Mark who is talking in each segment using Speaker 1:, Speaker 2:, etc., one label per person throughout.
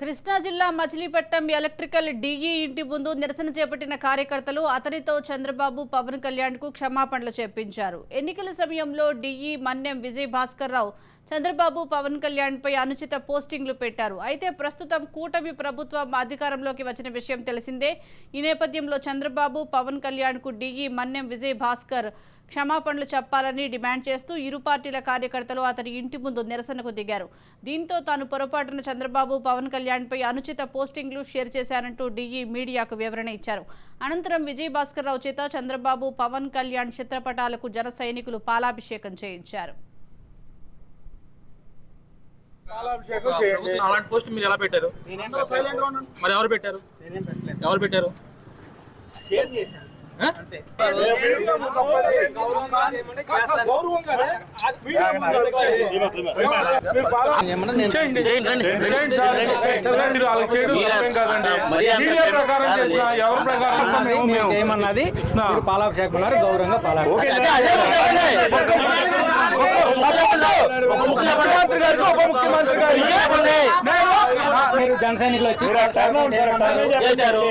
Speaker 1: కృష్ణా జిల్లా Machilipatnam electrical DE ఇంటి ముందు నిరసన చేపట్టిన కార్యకర్తలు అతనితో చంద్రబాబు పవన్ కళ్యాణ్కు క్షమాపణలు చెప్పించారు. ఎన్నికల సమయంలో డిఈ మన్యం విజయ్ భాస్కర్ రావు చంద్రబాబు పవన్ కళ్యాణ్ పై అనుచిత పోస్టింగ్లు పెట్టారు. అయితే ప్రస్తుతం కూటమి ప్రభుత్వం అధికారంలోకి వచ్చిన విషయం తెలిసిందే. ఈ నేపథ్యంలో చంద్రబాబు పవన్ కళ్యాణ్కు డీఈ మన్యం విజయ్ భాస్కర్ క్షమాపణలు చెప్పాలని డిమాండ్ చేస్తూ ఇరు పార్టీల కార్యకర్తలు అతని ఇంటి ముందు నిరసనకు దిగారు. దీంతో తాను పొరపాటున చంద్రబాబు పవన్ కళ్యాణ్పై అనుచిత పోస్టింగ్లు షేర్ చేశారంటూ డిఈ మీడియాకు వివరణ ఇచ్చారు. అనంతరం విజయ్ భాస్కర్ రావు చేత చంద్రబాబు పవన్ కళ్యాణ్ చిత్రపటాలకు జన సైనికులు పాలాభిషేకం చేయించారు.
Speaker 2: అలాంటి పోస్ట్ మీరు ఎలా పెట్టారు?
Speaker 3: సైలెంట్గా ఉండండి.
Speaker 2: మరి ఎవరు పెట్టారు? ఎవరు పెట్టారు?
Speaker 3: కాదండి ప్రకారం ఎవరి ప్రకారం మేము-
Speaker 4: చేయమన్నది మీరు పాలాభిషేకం అన్నారు గౌరవంగా పాలాభిషేకం
Speaker 3: ముఖ్యమంత్రి గారు ఉప ముఖ్యమంత్రి గారు
Speaker 4: మీరు జన సైనికులు వచ్చి
Speaker 2: చేశారు.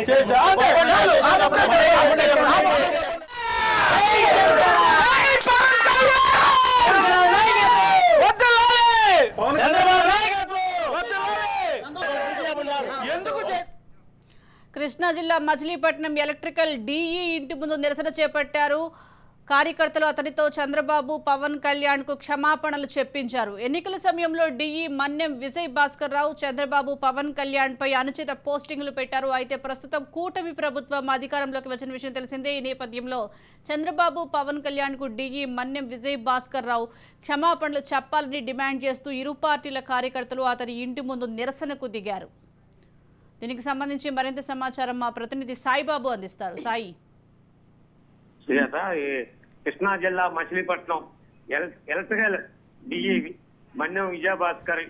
Speaker 1: కృష్ణా జిల్లా మచిలీపట్నం ఎలక్ట్రికల్ డీఈ ఇంటి ముందు నిరసన చేపట్టారు. కార్యకర్తలు అతనితో చంద్రబాబు పవన్ కళ్యాణ్కు క్షమాపణలు చెప్పించారు. ఎన్నికల సమయంలో డిఈ మన్యం విజయ్ భాస్కర్ రావు చంద్రబాబు పవన్ కళ్యాణ్ పై అనుచిత పోస్టింగ్లు పెట్టారు. అయితే ప్రస్తుతం కూటమి ప్రభుత్వం అధికారంలోకి వచ్చిన విషయం తెలిసిందే. ఈ నేపథ్యంలో చంద్రబాబు పవన్ కళ్యాణ్కు డిఈ మన్యం విజయ్ భాస్కర్ రావు క్షమాపణలు చెప్పాలని డిమాండ్ చేస్తూ ఇరు పార్టీల కార్యకర్తలు అతని ఇంటి ముందు నిరసనకు దిగారు. దీనికి సంబంధించి మరింత సమాచారం మా ప్రతినిధి సాయిబాబు అందిస్తారు. సాయి.
Speaker 5: సుజాత కృష్ణా జిల్లా మచిలీపట్నం. ఎలక్ట్రికల్ డిఈ మన్యం విజయభాస్కర్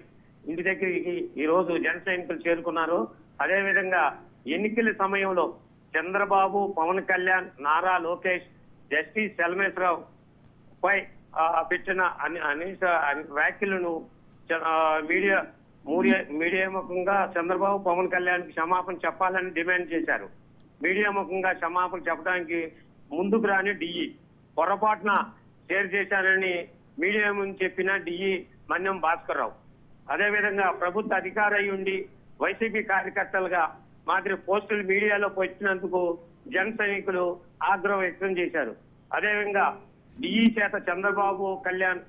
Speaker 5: ఇంటి దగ్గరికి ఈ రోజు జన సైనికులు చేరుకున్నారు. అదేవిధంగా ఎన్నికల సమయంలో చంద్రబాబు పవన్ కళ్యాణ్ నారా లోకేష్ జస్టిస్ సెల్మేశ్వరరావు పై పెట్టిన అని అనేక వ్యాఖ్యలను మీడియా మీడియాముఖంగా చంద్రబాబు పవన్ కళ్యాణ్ క్షమాపణ చెప్పాలని డిమాండ్ చేశారు. మీడియాముఖంగా క్షమాపణ చెప్పడానికి ముందుకు రాని డిఈ పొరపాటున షేర్ చేశారని మీడియా ముందు చెప్పిన డిఈ మన్యం భాస్కర్ రావు అదేవిధంగా ప్రభుత్వ అధికారి అయి ఉండి వైసీపీ కార్యకర్తలుగా మాదిరి పోస్టులు మీడియాలో వచ్చినందుకు జన సైనికులు ఆగ్రహం వ్యక్తం చేశారు. అదేవిధంగా డిఈ చేత చంద్రబాబు కళ్యాణ్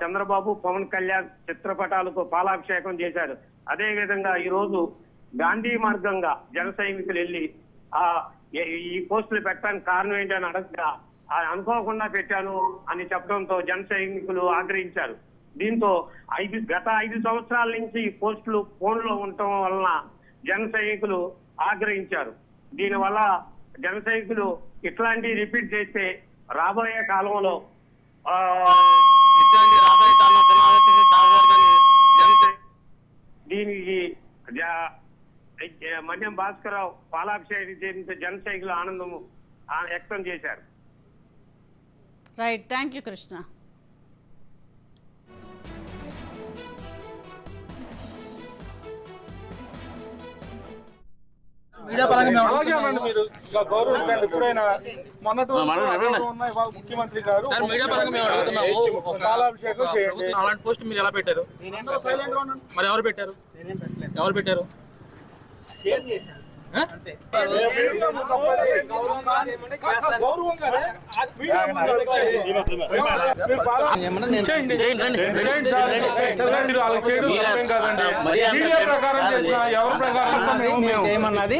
Speaker 5: చంద్రబాబు పవన్ కళ్యాణ్ చిత్రపటాలకు పాలాభిషేకం చేశారు. అదేవిధంగా ఈరోజు ఈ రోజు గాంధీ మార్గంగా జన సైనికులు వెళ్ళి ఆ ఈ పోస్టులు పెట్టడానికి కారణం ఏంటని అడగగా అనుకోకుండా పెట్టాను అని చెప్పడంతో జన సైనికులు ఆగ్రహించారు. దీంతో ఐదు గత ఐదు సంవత్సరాల నుంచి పోస్టులు ఫోన్లో ఉండటం వలన జన సైనికులు ఆగ్రహించారు. దీనివల్ల జన సైనికులు ఇట్లాంటివి రిపీట్ చేస్తే రాబోయే కాలంలో ఇట్లాంటి దీనికి మన్యం భాస్కరరావు పాలాభిషేకం చేసిన జన సైనికులు ఆనందము వ్యక్తం చేశారు.
Speaker 1: Right thank you Krishna
Speaker 2: media పరంగా మేము
Speaker 3: అలాగే అనండి మీరు. ఇంకా గౌరవించండి ఎప్పుడైనా మొన్నటి వరకు
Speaker 2: మనం
Speaker 3: గౌరవం
Speaker 2: అడగండి.
Speaker 3: ఉన్నాయి వాళ్ళ ముఖ్యమంత్రి గారు
Speaker 2: సార్ మీడియా పరంగా మేము అడుగుతున్నాము. ఒక
Speaker 3: పాలాభిషేకం చేయండి.
Speaker 2: ప్రభుత్వం అలాంటి పోస్ట్ మీరు ఎలా పెట్టారు. మరి ఎవరు పెట్టారు? ఎవరు పెట్టారు?
Speaker 3: ప్రకారం ఎవరి ప్రకారం చేసినా
Speaker 4: మేము
Speaker 3: మేము-
Speaker 4: చేయమన్నది.